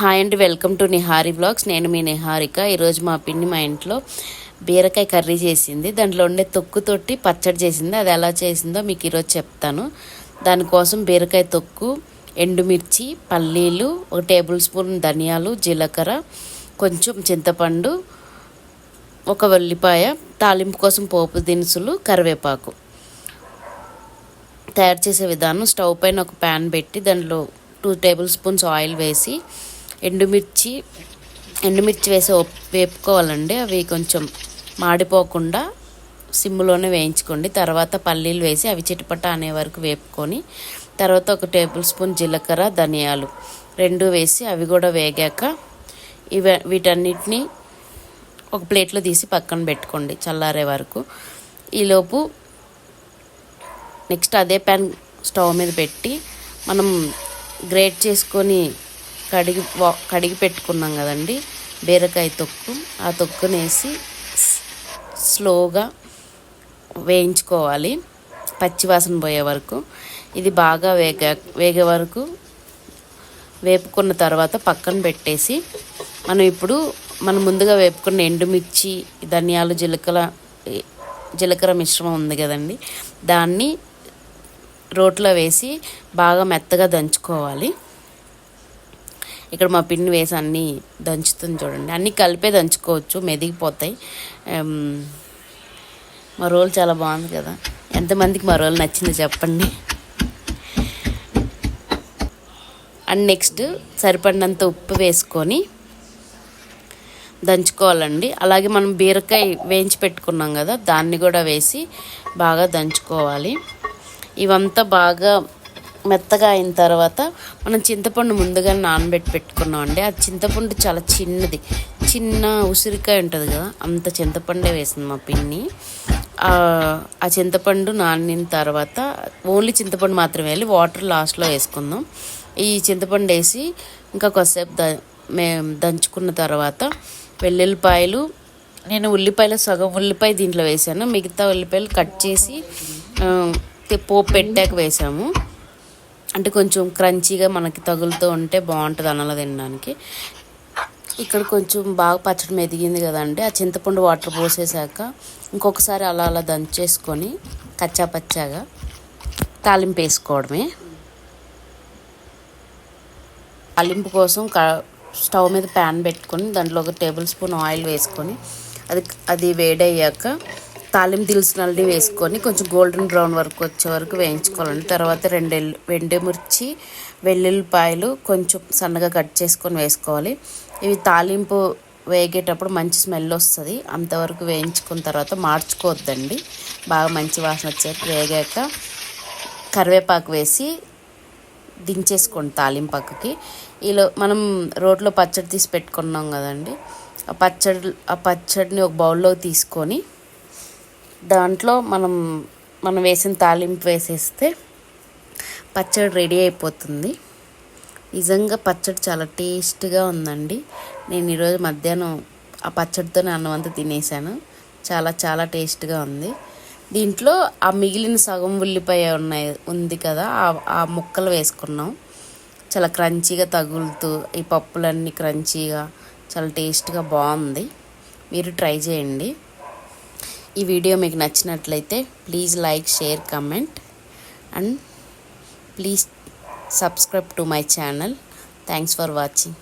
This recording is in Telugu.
Hi and welcome to Nihari vlogs నేను మీ నిహారిక ఈరోజు మా పిన్ని మా ఇంట్లో బీరకాయ కర్రీ చేసింది. దాంట్లో ఉండే తొక్కుతోటి పచ్చడి చేసింది. అది ఎలా చేసిందో మీకు ఈరోజు చెప్తాను. దానికోసం బీరకాయ తొక్కు ఎండుమిర్చి పల్లీలు ఒక టేబుల్ స్పూన్ ధనియాలు జీలకర్ర కొంచెం చింతపండు ఒక వెల్లిపాయ తాలింపు కోసం పోపు దినుసులు కరివేపాకు. తయారు చేసే విధానం స్టవ్ పైన ఒక ప్యాన్ పెట్టి దాంట్లో టూ టేబుల్ స్పూన్స్ ఆయిల్ వేసి ఎండుమిర్చి ఎండుమిర్చి వేసి వేపుకోవాలండి. అవి కొంచెం మాడిపోకుండా సిమ్లోనే వేయించుకోండి. తర్వాత పల్లీలు వేసి అవి చిటపట అనే వరకు వేపుకొని తర్వాత ఒక టేబుల్ స్పూన్ జీలకర్ర ధనియాలు రెండు వేసి అవి కూడా వేగాక ఇవి వీటన్నిటిని ఒక ప్లేట్లో తీసి పక్కన పెట్టుకోండి చల్లారే వరకు. ఈలోపు నెక్స్ట్ అదే ప్యాన్ స్టవ్ మీద పెట్టి మనం గ్రేట్ చేసుకొని కడిగి కడిగి పెట్టుకున్నాం కదండి. బీరకాయ తొక్కు ఆ తొక్కునేసి స్లోగా వేయించుకోవాలి. పచ్చివాసన పోయే వరకు. ఇది బాగా వేగ వేగే వరకు వేపుకున్న తర్వాత పక్కన పెట్టేసి మనం ఇప్పుడు మనం ముందుగా వేపుకున్న ఎండుమిర్చి ధనియాలు జీలకర్ర జీలకర్ర మిశ్రమం ఉంది కదండి. దాన్ని రోట్లో వేసి బాగా మెత్తగా దంచుకోవాలి. ఇక్కడ మా పిన్ని వేసి అన్నీ దంచుతుంది చూడండి. అన్నీ కలిపే దంచుకోవచ్చు మెదిగిపోతాయి. మా రోల్ చాలా బాగుంది కదా. ఎంతమందికి మా రోల్ నచ్చిందో చెప్పండి. అండ్ నెక్స్ట్ సరిపడినంత ఉప్పు వేసుకొని దంచుకోవాలండి. అలాగే మనం బీరకాయ వేయించి పెట్టుకున్నాం కదా దాన్ని కూడా వేసి బాగా దంచుకోవాలి. ఇవంతా బాగా మెత్తగా అయిన తర్వాత మనం చింతపండు ముందుగా నానబెట్టి పెట్టుకున్నాం అండి. ఆ చింతపండు చాలా చిన్నది. చిన్న ఉసిరికాయ ఉంటుంది కదా అంత చింతపండే వేసింది మా పిన్ని. ఆ చింతపండు నానిన తర్వాత ఓన్లీ చింతపండు మాత్రమే వెళ్ళి వాటర్ లాస్ట్లో వేసుకుందాం. ఈ చింతపండు వేసి ఇంకా కొద్దిసేపు ద మేము దంచుకున్న తర్వాత వెల్లుల్లిపాయలు నేను ఉల్లిపాయలు సగం ఉల్లిపాయ దీంట్లో వేసాను. మిగతా ఉల్లిపాయలు కట్ చేసి పోపు పెట్టాక వేసాము. అంటే కొంచెం క్రంచీగా మనకి తగులుతూ ఉంటే బాగుంటుంది అన్నలా తినడానికి. ఇక్కడ కొంచెం బాగా పచ్చడి మెదిగింది కదండి. ఆ చింతపండు వాటర్ పోసేసాక ఇంకొకసారి అలా అలా దంచేసుకొని కచ్చా పచ్చాగా తాలింపు వేసుకోవడమే. తాలింపు కోసం స్టవ్ మీద ప్యాన్ పెట్టుకొని దాంట్లో ఒక టేబుల్ స్పూన్ ఆయిల్ వేసుకొని అది అది వేడయ్యాక తాలింపు దిలుసునల్ని వేసుకొని కొంచెం గోల్డెన్ బ్రౌన్ వరకు వచ్చే వరకు వేయించుకోవాలండి. తర్వాత రెండు వెండిమిర్చి వెల్లుల్లిపాయలు కొంచెం సన్నగా కట్ చేసుకొని వేసుకోవాలి. ఇవి తాలింపు వేగేటప్పుడు మంచి స్మెల్ వస్తుంది. అంతవరకు వేయించుకున్న తర్వాత మార్చుకోవద్దండి. బాగా మంచి వాసన వచ్చేసి వేగాక కరివేపాకు వేసి దించేసుకోండి తాలింపాకుకి ఇలా మనం రోట్లో పచ్చడి తీసి పెట్టుకున్నాం కదండి. ఆ పచ్చడి ఆ పచ్చడిని ఒక బౌల్లో తీసుకొని దాంట్లో మనం మనం వేసిన తాలింపు వేసేస్తే పచ్చడి రెడీ అయిపోతుంది. నిజంగా పచ్చడి చాలా టేస్ట్గా ఉందండి. నేను ఈరోజు మధ్యాహ్నం ఆ పచ్చడితోనే అన్నం అంతా తినేసాను. చాలా చాలా టేస్ట్గా ఉంది. దీంట్లో ఆ మిగిలిన సగం ఉల్లిపాయ ఉన్నాయి ఉంది కదా ఆ ముక్కలు వేసుకున్నాం. చాలా క్రంచీగా తగులుతూ ఈ పప్పులన్నీ క్రంచీగా చాలా టేస్ట్గా బాగుంది. మీరు ట్రై చేయండి. ఈ వీడియో మీకు నచ్చినట్లయితే please like share comment. And please subscribe to my channel. Thanks for watching.